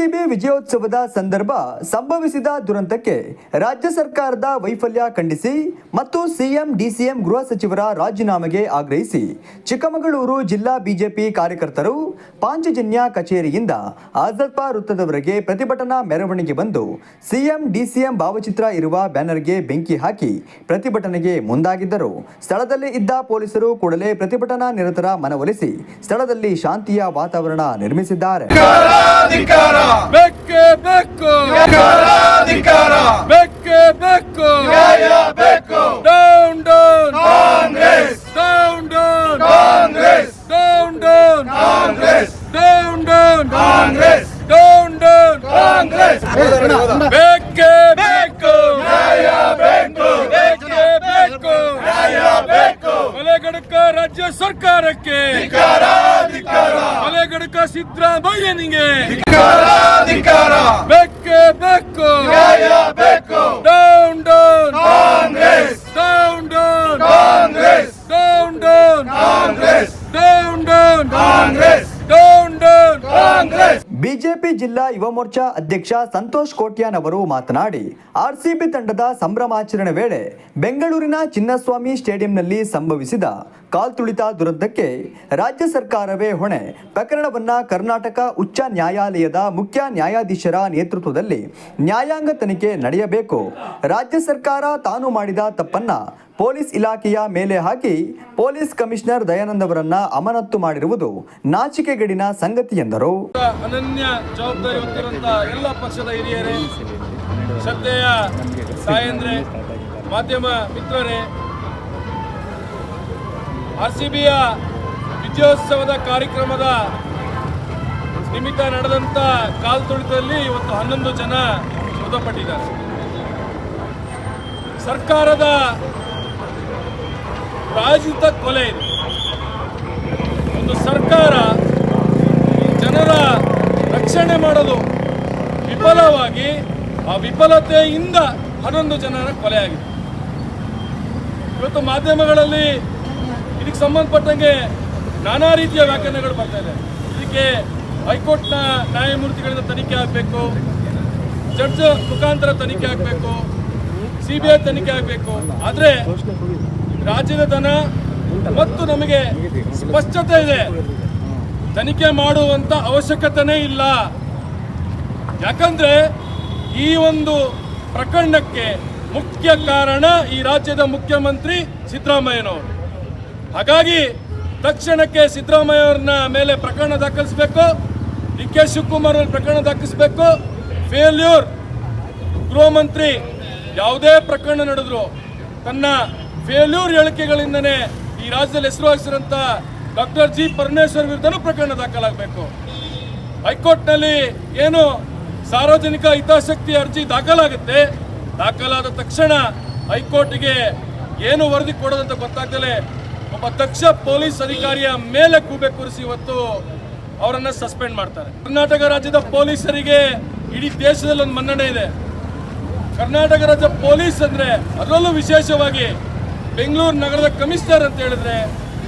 RCB ವಿಜಯೋತ್ಸವದ ಸಂದರ್ಭ ಸಂಭವಿಸಿದ ದುರಂತಕ್ಕೆ ರಾಜ್ಯ ಸರ್ಕಾರದ ವೈಫಲ್ಯ ಖಂಡಿಸಿ ಮತ್ತು ಸಿಎಂ, ಡಿಸಿಎಂ ಗೃಹ ಸಚಿವರ ರಾಜೀನಾಮೆಗೆ ಆಗ್ರಹಿಸಿ ಚಿಕ್ಕಮಗಳೂರು ಜಿಲ್ಲಾ ಬಿಜೆಪಿ ಕಾರ್ಯಕರ್ತರು ಪಾಂಚಜನ್ಯ ಕಚೇರಿಯಿಂದ ಆಜಲ್ಪಾ ವೃತ್ತದವರೆಗೆ ಪ್ರತಿಭಟನಾ ಮೆರವಣಿಗೆ ಬಂದು ಸಿಎಂ, ಡಿಸಿಎಂ ಭಾವಚಿತ್ರ ಇರುವ ಬ್ಯಾನರ್ಗೆ ಬೆಂಕಿ ಹಾಕಿ ಪ್ರತಿಭಟನೆಗೆ ಮುಂದಾಗಿದ್ದರು. ಸ್ಥಳದಲ್ಲಿ ಇದ್ದ ಪೊಲೀಸರು ಕೂಡಲೇ ಪ್ರತಿಭಟನಾ ನಿರತರ ಮನವೊಲಿಸಿ ಸ್ಥಳದಲ್ಲಿ ಶಾಂತಿಯ ವಾತಾವರಣ ನಿರ್ಮಿಸಿದ್ದಾರೆ. ಬೆಕ್ಕೆ ಬೆಕ್ಕು. ಧಿಕ್ಕಾರ ಬೆಕ್ಕೆ ಬೆಕ್ಕು. ಬೇಕು down down Congress. Down down Congress. Down down Congress. Down down Congress. Down down Congress. ಬೆಕ್ಕೆ ಬೆಕ್ಕು. ಬೇಕು ಬೆಕ್ಕೆ. ಬೆಕ್ಕು ಬೇಕು ಕೊಲೆಗಡಕ ರಾಜ್ಯ ಸರ್ಕಾರಕ್ಕೆ. ಕೊಲೆಗಡಕ ಸಿದ್ದರಾಮಯ್ಯನಿಗೆ ಧಿಕ್ಕಾರ ಧಿಕ್ಕಾರ ಬೆಕ್ಕೆ ಬೆಕ್ಕು ನ್ಯಾಯ ಬೇಕು down down Congress down down Congress down down Congress down down Congress down down Congress BJP ಜಿಲ್ಲಾ ಯುವ ಮೋರ್ಚಾ ಅಧ್ಯಕ್ಷ ಸಂತೋಷ್ ಕೋಟ್ಯಾನ್ ಅವರು ಮಾತನಾಡಿ, ಆರ್ಸಿಬಿ ತಂಡದ ಸಂಭ್ರಮಾಚರಣೆ ವೇಳೆ ಬೆಂಗಳೂರಿನ ಚಿನ್ನಸ್ವಾಮಿ ಸ್ಟೇಡಿಯಂನಲ್ಲಿ ಸಂಭವಿಸಿದ ಕಾಲ್ತುಳಿತ ದುರಂತಕ್ಕೆ ರಾಜ್ಯ ಸರ್ಕಾರವೇ ಹೊಣೆ. ಪ್ರಕರಣವನ್ನ ಕರ್ನಾಟಕ ಉಚ್ಚ ನ್ಯಾಯಾಲಯದ ಮುಖ್ಯ ನ್ಯಾಯಾಧೀಶರ ನೇತೃತ್ವದಲ್ಲಿ ನ್ಯಾಯಾಂಗ ತನಿಖೆ ನಡೆಯಬೇಕು. ರಾಜ್ಯ ಸರ್ಕಾರ ತಾನು ಮಾಡಿದ ತಪ್ಪನ್ನ ಪೊಲೀಸ್ ಇಲಾಖೆಯ ಮೇಲೆ ಹಾಕಿ ಪೊಲೀಸ್ ಕಮಿಷನರ್ ದಯಾನಂದ್ ಅವರನ್ನ ಅಮಾನತು ಮಾಡಿರುವುದು ನಾಚಿಕೆಗಡಿನ ಸಂಗತಿ ಎಂದರು. ಅನನ್ಯ ಎಲ್ಲ ಪಕ್ಷದ ಹಿರಿಯರೇ ಮಾಧ್ಯಮ ಮಿತ್ರರೇ ಆರ್ ಸಿ ಬಿಯ ವಿಜಯೋತ್ಸವದ ಕಾರ್ಯಕ್ರಮದ ನಿಮಿತ್ತ ನಡೆದಂತ ಕಾಲ್ತುಳಿತದಲ್ಲಿ ಇವತ್ತು ಹನ್ನೊಂದು ಜನ ಮೃತಪಟ್ಟಿದ್ದಾರೆ. ಸರ್ಕಾರದ ಪ್ರಾಯೋಜಿತ ಕೊಲೆ ಇದೆ. ಒಂದು ಸರ್ಕಾರ ಜನರ ರಕ್ಷಣೆ ಮಾಡಲು ವಿಫಲವಾಗಿ ಆ ವಿಫಲತೆಯಿಂದ ಹನ್ನೊಂದು ಜನರ ಕೊಲೆಯಾಗಿದೆ ಇವತ್ತು ಮಾಧ್ಯಮಗಳಲ್ಲಿ ಇದಕ್ಕೆ ಸಂಬಂಧಪಟ್ಟಂಗೆ ನಾನಾ ರೀತಿಯ ವ್ಯಾಖ್ಯಾನಗಳು ಬರ್ತಾ ಇದೆ. ಇದಕ್ಕೆ ಹೈಕೋರ್ಟ್ನ ನ್ಯಾಯಮೂರ್ತಿಗಳಿಂದ ತನಿಖೆ ಆಗಬೇಕು, ಜಡ್ಜ್ ಮುಖಾಂತರ ತನಿಖೆ ಆಗಬೇಕು ಸಿ ಬಿ ಐ ತನಿಖೆ ಆಗಬೇಕು. ಆದರೆ ರಾಜ್ಯದ ಧನ ಮತ್ತು ನಮಗೆ ಸ್ಪಷ್ಟತೆ ಇದೆ. ತನಿಖೆ ಮಾಡುವಂತ ಅವಶ್ಯಕತೆನೇ ಇಲ್ಲ. ಯಾಕಂದ್ರೆ ಈ ಒಂದು ಪ್ರಕರಣಕ್ಕೆ ಮುಖ್ಯ ಕಾರಣ ಈ ರಾಜ್ಯದ ಮುಖ್ಯಮಂತ್ರಿ ಸಿದ್ದರಾಮಯ್ಯನವರು. ಹಾಗಾಗಿ ತಕ್ಷಣಕ್ಕೆ ಸಿದ್ದರಾಮಯ್ಯ ಅವ್ರನ್ನ ಮೇಲೆ ಪ್ರಕರಣ ದಾಖಲಿಸಬೇಕು. ಡಿ ಕೆ ಶಿವಕುಮಾರ್ ಅವ್ರ ಪ್ರಕರಣ ದಾಖಲಿಸಬೇಕು. ಫೇಲ್ಯೂರ್ ಗೃಹ ಮಂತ್ರಿ ಯಾವುದೇ ಪ್ರಕರಣ ನಡೆದ್ರು ತನ್ನ ಫೇಲ್ಯೂರ್ ಹೇಳಿಕೆಗಳಿಂದನೇ ಈ ರಾಜ್ಯದಲ್ಲಿ ಹೆಸರುವಾಸಿರಂಥ ಡಾಕ್ಟರ್ ಜಿ ಪರಮೇಶ್ವರ್ ವಿರುದ್ಧನೂ ಪ್ರಕರಣ ದಾಖಲಾಗಬೇಕು. ಹೈಕೋರ್ಟ್ನಲ್ಲಿ ಏನು ಸಾರ್ವಜನಿಕ ಹಿತಾಸಕ್ತಿ ಅರ್ಜಿ ದಾಖಲಾಗುತ್ತೆ, ದಾಖಲಾದ ತಕ್ಷಣ ಹೈಕೋರ್ಟ್ಗೆ ಏನು ವರದಿ ಕೊಡೋದಂತ ಗೊತ್ತಾಗ್ದಲೆ ಒಬ್ಬ ದಕ್ಷ ಪೊಲೀಸ್ ಅಧಿಕಾರಿಯ ಮೇಲೆ ಕೂಬೆ ಕೂರಿಸಿ ಇವತ್ತು ಅವರನ್ನ ಸಸ್ಪೆಂಡ್ ಮಾಡ್ತಾರೆ. ಕರ್ನಾಟಕ ರಾಜ್ಯದ ಪೊಲೀಸರಿಗೆ ಇಡೀ ದೇಶದಲ್ಲಿ ಒಂದು ಮನ್ನಣೆ ಇದೆ. ಕರ್ನಾಟಕ ರಾಜ್ಯ ಪೊಲೀಸ್ ಅಂದ್ರೆ ಅದರಲ್ಲೂ ವಿಶೇಷವಾಗಿ ಬೆಂಗಳೂರು ನಗರದ ಕಮಿಷನರ್ ಅಂತ ಹೇಳಿದ್ರೆ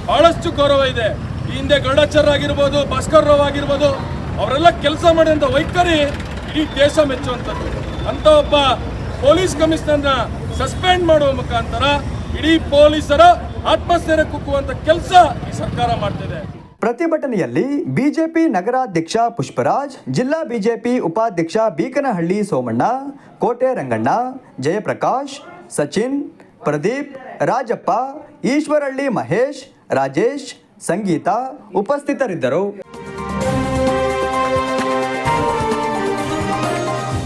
ಬಹಳಷ್ಟು ಗೌರವ ಇದೆ. ಈ ಹಿಂದೆ ಗರುಡಾಚಾರ್ಯ ಆಗಿರ್ಬೋದು, ಭಾಸ್ಕರ್ ರಾವ್ ಆಗಿರ್ಬೋದು, ಅವರೆಲ್ಲ ಕೆಲಸ ಮಾಡಿದಂಥ ವೈಖರಿ ಇಡೀ ದೇಶ ಮೆಚ್ಚುವಂಥದ್ದು. ಅಂತ ಒಬ್ಬ ಪೊಲೀಸ್ ಕಮಿಷನರ್ನ ಸಸ್ಪೆಂಡ್ ಮಾಡುವ ಮುಖಾಂತರ ಇಡೀ ಪೊಲೀಸರ ಆತ್ಮಸ್ಥೈರ್ಯ ಕುಕ್ಕುವಂತ ಕೆಲಸ ಈ ಸರ್ಕಾರ ಮಾಡ್ತಿದೆ ಪ್ರತಿಭಟನೆಯಲ್ಲಿ ಬಿಜೆಪಿ ನಗರಾಧ್ಯಕ್ಷ ಪುಷ್ಪರಾಜ್, ಜಿಲ್ಲಾ ಬಿಜೆಪಿ ಉಪಾಧ್ಯಕ್ಷ ಬೀಕನಹಳ್ಳಿ ಸೋಮಣ್ಣ, ಕೋಟೆ ರಂಗಣ್ಣ, ಜಯಪ್ರಕಾಶ್, ಸಚಿನ್, ಪ್ರದೀಪ್, ರಾಜಪ್ಪ, ಈಶ್ವರಹಳ್ಳಿ ಮಹೇಶ್, ರಾಜೇಶ್, ಸಂಗೀತ ಉಪಸ್ಥಿತರಿದ್ದರು.